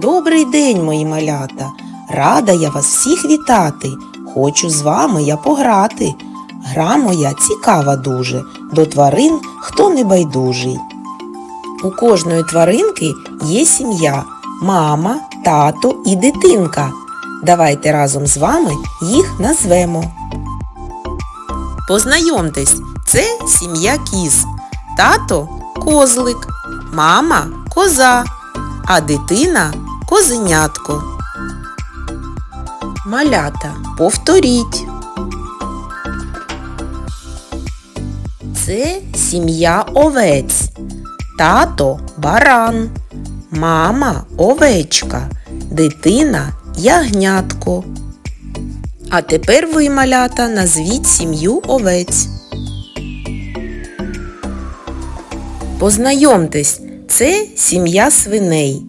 Добрий день, мої малята. Рада я вас всіх вітати. Хочу з вами я пограти. Гра моя цікава дуже, до тварин хто не байдужий. У кожної тваринки є сім'я, мама, тато і дитинка. Давайте разом з вами їх назвемо. Познайомтесь, це сім'я кіз. Тато козлик, мама коза, а дитина козенятко. Малята, повторіть. Це сім'я овець. Тато баран, мама овечка, дитина ягнятко. А тепер ви, малята, назвіть сім'ю овець. Познайомтесь, це сім'я свиней.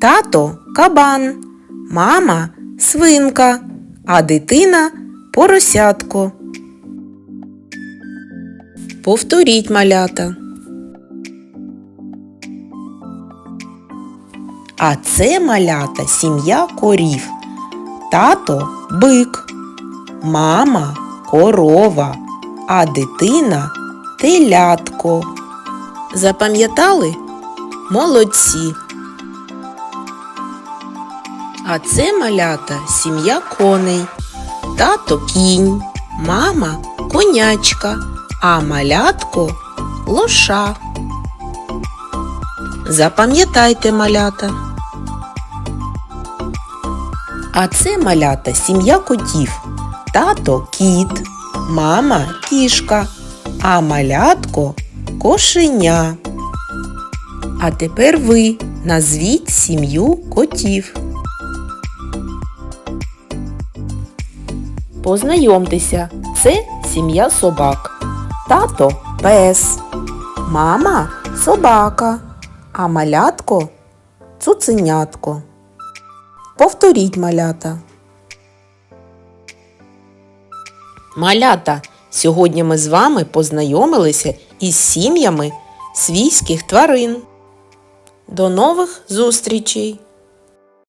Тато кабан, мама свинка, а дитина поросятко. Повторіть малята. А це малята сім'я корів. Тато бик, мама корова, а дитина телятко. Запам'ятали? Молодці. А це малята сім'я коней. Тато кінь, мама конячка, а малятко лоша. Запам'ятайте малята. А це малята сім'я котів. Тато кіт, мама кішка, а малятко кошеня. А тепер ви назвіть сім'ю котів. Познайомтеся, це сім'я собак. Тато пес, мама собака, а малятко цуценятко. Повторіть малята. Малята, сьогодні ми з вами познайомилися із сім'ями свійських тварин. До нових зустрічей!